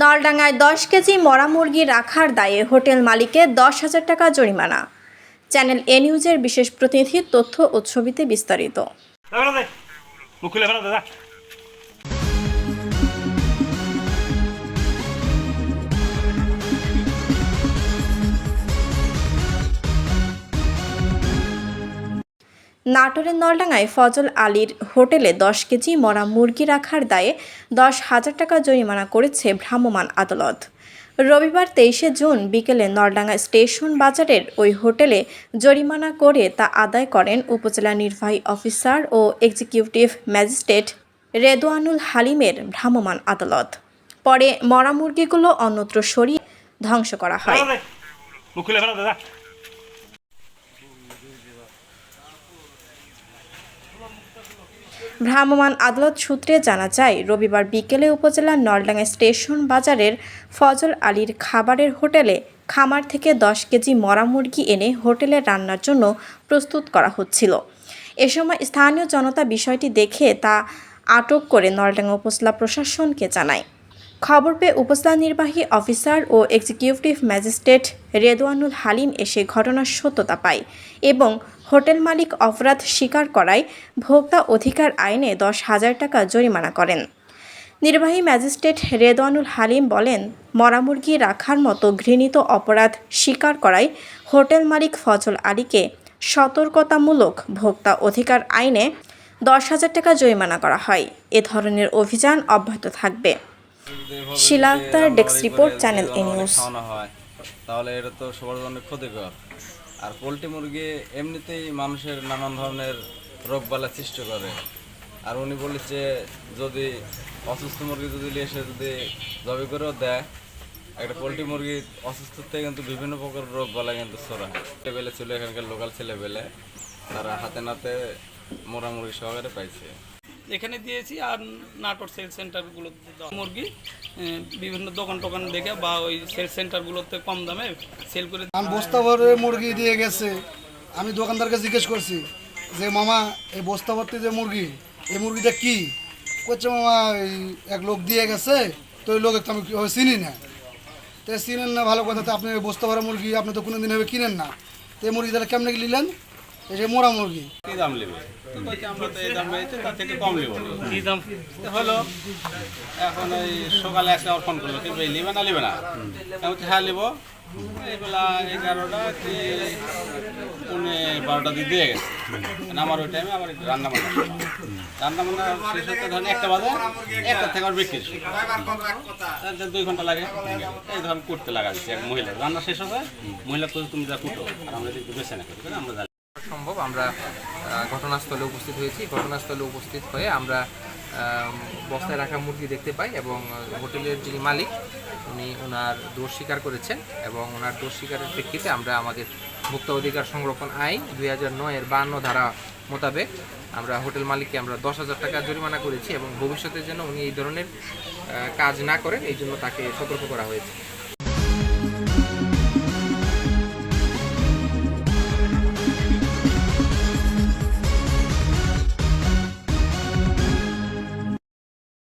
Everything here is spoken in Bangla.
নলডাঙ্গায় দশ কেজি মরা মুরগি রাখার দায়ে হোটেল মালিকের দশ হাজার টাকা জরিমানা। চ্যানেল এ নিউজের বিশেষ প্রতিনিধি তথ্য ও ছবিতে বিস্তারিত। নাটোরের নলডাঙ্গায় ফজল আলীর হোটেলে দশ কেজি মরা মুরগি রাখার দায়ে দশ হাজার টাকা জরিমানা করেছে ভ্রাম্যমাণ আদালত। রবিবার তেইশে জুন বিকেলে নলডাঙ্গা স্টেশন বাজারের ওই হোটেলে জরিমানা করে তা আদায় করেন উপজেলা নির্বাহী অফিসার ও এক্সিকিউটিভ ম্যাজিস্ট্রেট রেদোয়ানুল হালিমের ভ্রাম্যমাণ আদালত। পরে মরা মুরগিগুলো অন্যত্র সরিয়ে ধ্বংস করা হয়। ভ্রাম্যমাণ আদালত সূত্রে জানা যায়, রবিবার বিকেলে উপজেলার নলডাঙ্গা স্টেশন বাজারের ফজল আলীর খাবারের হোটেলে খামার থেকে দশ কেজি মরা মুরগি এনে হোটেলে রান্নার জন্য প্রস্তুত করা হচ্ছিল। এ সময় স্থানীয় জনতা বিষয়টি দেখে তা আটক করে নলডাঙ্গা উপজেলা প্রশাসনকে জানায়। খবর পেয়ে উপজেলা নির্বাহী অফিসার ও এক্সিকিউটিভ ম্যাজিস্ট্রেট রেদওয়ানুল হালিম এসে ঘটনার সত্যতা পায় এবং হোটেল মালিক অপরাধ স্বীকার করায় ভোক্তা অধিকার আইনে দশ হাজার টাকা জরিমানা করেন। নির্বাহী ম্যাজিস্ট্রেট রেদওয়ানুল হালিম বলেন, মরা মুরগি রাখার মতো ঘৃণিত অপরাধ স্বীকার করায় হোটেল মালিক ফজল আলীকে সতর্কতামূলক ভোক্তা অধিকার আইনে দশ হাজার টাকা জরিমানা করা হয়। এ ধরনের অভিযান অব্যাহত থাকবে। Shila report, channel A news. তাহলে এটা তো সবার জন্য ক্ষতিকর। আর পোলট্রি মুরগি এমনিতেই মানুষের নানান ধরনের রোগ বালা সৃষ্টি করে। আর উনি বলেছে যদি অসুস্থ মুরগি যদি এসে যদি জবে করেও দেয় একটা পোলট্রি মুরগি অসুস্থ থেকে কিন্তু বিভিন্ন প্রকার রোগ বালা কিন্তু ছড়ায়। ছেলেবেলে ছিল এখানকার লোকাল ছেলেবেলে তারা হাতে নাতে মোরা মুরগি সহকারে পাইছে। এখানে দিয়েছি আর নাটোর সেল সেন্টারগুলোতে মুরগি বিভিন্ন দোকান টোকান দেখে বা ওই সেল সেন্টারগুলোতে কম দামে সেল করে আমি বস্তা ভরে মুরগি দিয়ে গেছে। আমি দোকানদারকে জিজ্ঞেস করছি যে, মামা, এই বস্তা ভর্তি যে মুরগি, এই মুরগিটা কি? করছে মামা এক লোক দিয়ে গেছে, তো ওই লোক আমি চিনি না? তো চিনেন না, ভালো কথা, তো আপনি বস্তা ভরা মুরগি আপনি তো কোনো দিন হবে কিনেন না। তো এই মুরগি তাহলে কেমনে নিলেন? এই যে মোড়া মুরগি। কি দাম নেবে? তো বলছে আমরা তো এই দাম পেয়েছি তার থেকে কম নেব। কি দাম? হলো এখন ওই সকালে একটা আবার ফোন করল কি ভাই নিবে না নিবে না? আমি বলছি, হ্যাঁ নিবো। এই বেলা এগারোটা কি পৌনে বারোটা দিয়ে দিয়ে গেছে। মানে আমার ওই টাইমে আমার একটু রান্না বান্না রান্না বান্না শেষ হতে ধরেন একটা বাজে একটা থেকে আমার বিক্রি দুই ঘণ্টা লাগে এই ধরুন করতে লাগা দিচ্ছে এক মহিলা রান্না শেষ হবে মহিলা তো তুমি যা কুটো আর আমরা বেছে না করি আমরা। সম্ভব। আমরা ঘটনাস্থলে উপস্থিত হয়েছি। ঘটনাস্থলে উপস্থিত হয়ে আমরা আম, বস্তায় রাখা মুরগি দেখতে পাই এবং হোটেলের যিনি মালিক উনি ওনার দোষ স্বীকার করেছেন এবং ওনার দোষ স্বীকারের প্রেক্ষিতে আমরা আমাদের ভোক্তা অধিকার সংরক্ষণ আইন দুই হাজার নয়ের বান্ন ধারা মোতাবেক আমরা হোটেল মালিককে আমরা দশ হাজার টাকা জরিমানা করেছি এবং ভবিষ্যতের জন্য উনি এই ধরনের কাজ না করেন এই জন্য তাকে সতর্ক করা হয়েছে।